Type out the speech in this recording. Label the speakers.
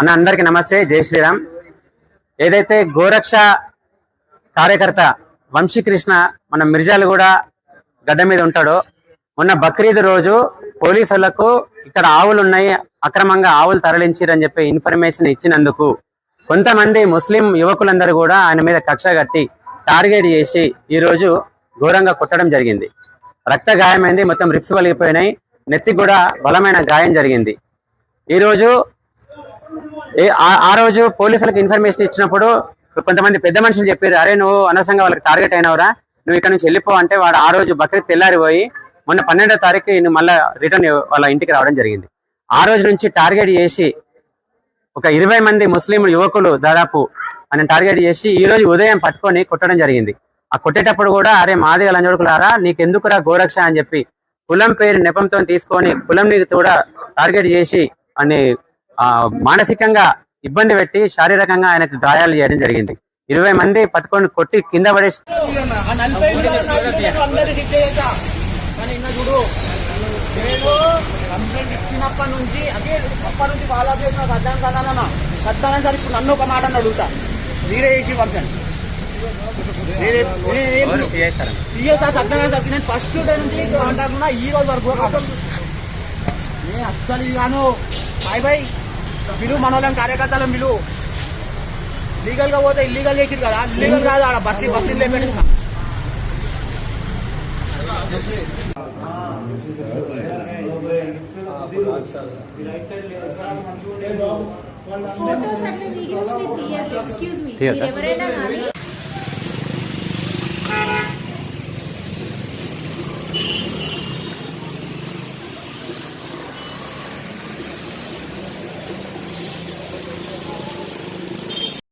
Speaker 1: అన్న అందరికి నమస్తే. జై శ్రీరామ్. ఏదైతే గోరక్ష కార్యకర్త వంశీకృష్ణ మన మిర్జాలు కూడా గడ్డ మీద ఉంటాడో మొన్న బక్రీద్ రోజు పోలీసులకు ఇక్కడ ఆవులు ఉన్నాయి అక్రమంగా ఆవులు తరలించారని చెప్పి ఇన్ఫర్మేషన్ ఇచ్చినందుకు కొంతమంది ముస్లిం యువకులందరూ కూడా ఆయన మీద కక్ష కట్టి టార్గెట్ చేసి ఈ రోజు ఘోరంగా కొట్టడం జరిగింది. రక్త గాయమైంది మొత్తం రిప్స్ వలిగిపోయినాయి నెత్తికి కూడా బలమైన గాయం జరిగింది. ఈ రోజు ఆ- ఆ రోజు పోలీసులకు ఇన్ఫర్మేషన్ ఇచ్చినప్పుడు కొంతమంది పెద్ద మనుషులు చెప్పారు అరే నువ్వు అనవసరంగా వాళ్ళకి టార్గెట్ అయినవరా? నువ్వు ఇక్కడ నుంచి వెళ్ళిపో. అంటే వాడు ఆ రోజు బక్రీద్ తెల్లారిపోయి మొన్న పన్నెండో తారీఖు నేను మళ్ళా రిటర్న్ వాళ్ళ ఇంటికి రావడం జరిగింది. ఆ రోజు నుంచి టార్గెట్ చేసి ఒక ఇరవై మంది ముస్లిం యువకులు దాదాపు అని టార్గెట్ చేసి ఈ రోజు ఉదయం పట్టుకొని కొట్టడం జరిగింది. ఆ కొట్టేటప్పుడు కూడా అరే మాదిగ లంజోడుకులారా నీకెందుకురా గోరక్ష? అని చెప్పి కులం పేరు నెపంతో తీసుకొని కులం నీకు కూడా టార్గెట్ చేసి అని మానసికంగా ఇబ్బంది పెట్టి శారీరకంగా ఆయనకు గాయాలు చేయడం జరిగింది. ఇరవై మంది పట్టుకొని కొట్టి కింద పడేసి
Speaker 2: ఇచ్చినప్పటి నుంచి అదే అప్పటి నుంచి ఫాలో చేసిన సద్దాం సదానన్న సద్దానం సార్ ఇప్పుడు నన్ను ఒక మాట అని అడుగుతా మీరే చేసి పంపండి సార్ నేను ఫస్ట్ డే నుంచి అంటాకుండా ఈ రోజు వరకు నేను అస్సలు ఇగాను బాయ్ బాయ్. పిలువు మనోళ్ళని కార్యకర్తలను పిలువు లీగల్గా పోతే ఇల్లీగల్ చేసిరు కదా ఇల్లీగల్ కాదు ఆడ బస్సు బస్సు లేపెట్టిన
Speaker 3: ఫోటోస్ అట్లా వీడియోస్? ఎవరైనా